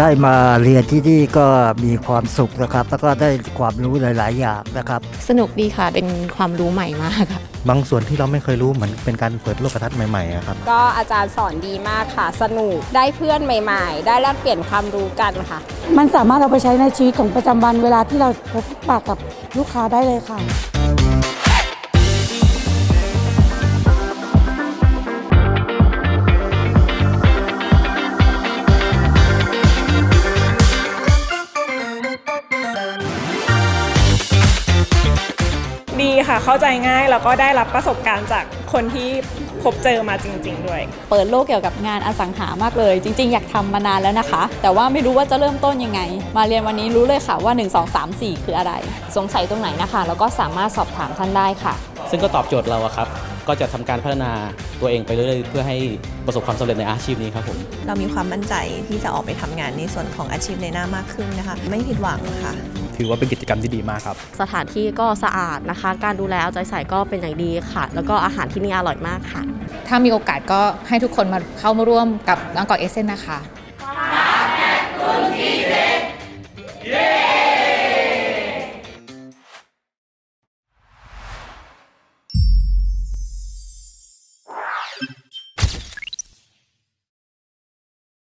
ได้มาเรียนที่นี่ก็มีความสุขนะครับ แล้วก็ได้ความรู้หลาย ๆ อย่างนะครับ สนุกดีค่ะ เป็นความรู้ใหม่มากค่ะ บางส่วนที่เราไม่เคยรู้เหมือนเป็นการเปิดโลกทัศน์ใหม่ๆอะครับ ก็อาจารย์สอนดีมากค่ะ สนุก ได้เพื่อนใหม่ ๆ ได้แลกเปลี่ยนความรู้กันค่ะ มันสามารถเอาไปใช้ในชีวิตของประจำวันเวลาที่เราพบปะกับลูกค้าได้เลยค่ะ ดีค่ะ เข้าใจง่าย แล้วก็ได้รับประสบการณ์จากคนที่พบเจอมาจริง ๆ ด้วย เปิดโลกเกี่ยวกับงานอสังหามากเลย จริง ๆ อยากทำมานานแล้วนะคะ แต่ว่าไม่รู้ว่าจะเริ่มต้นยังไง มาเรียนวันนี้รู้เลยค่ะว่า 1 2 3 4 คืออะไร สงสัยตรงไหนนะคะ แล้วก็สามารถสอบถามท่านได้ค่ะ ซึ่งก็ตอบโจทย์เราอะครับ ก็จะทำการพัฒนาตัวเองไปเรื่อยๆ เพื่อให้ประสบความสำเร็จในอาชีพนี้ครับผม เรามีความมั่นใจที่จะออกไปทำงานในส่วนของอาชีพในหน้ามากขึ้นนะคะ ไม่ผิดหวังค่ะ ถือว่าเป็นกิจกรรมที่ดีมากครับ สถานที่ก็สะอาดนะคะ การดูแลเอาใจใส่ก็เป็นอย่างดีค่ะ แล้วก็อาหารที่นี่อร่อยมากค่ะ ถ้ามีโอกาสก็ให้ทุกคนมาเข้ามาร่วมกับบางกอกเอเซนนะคะ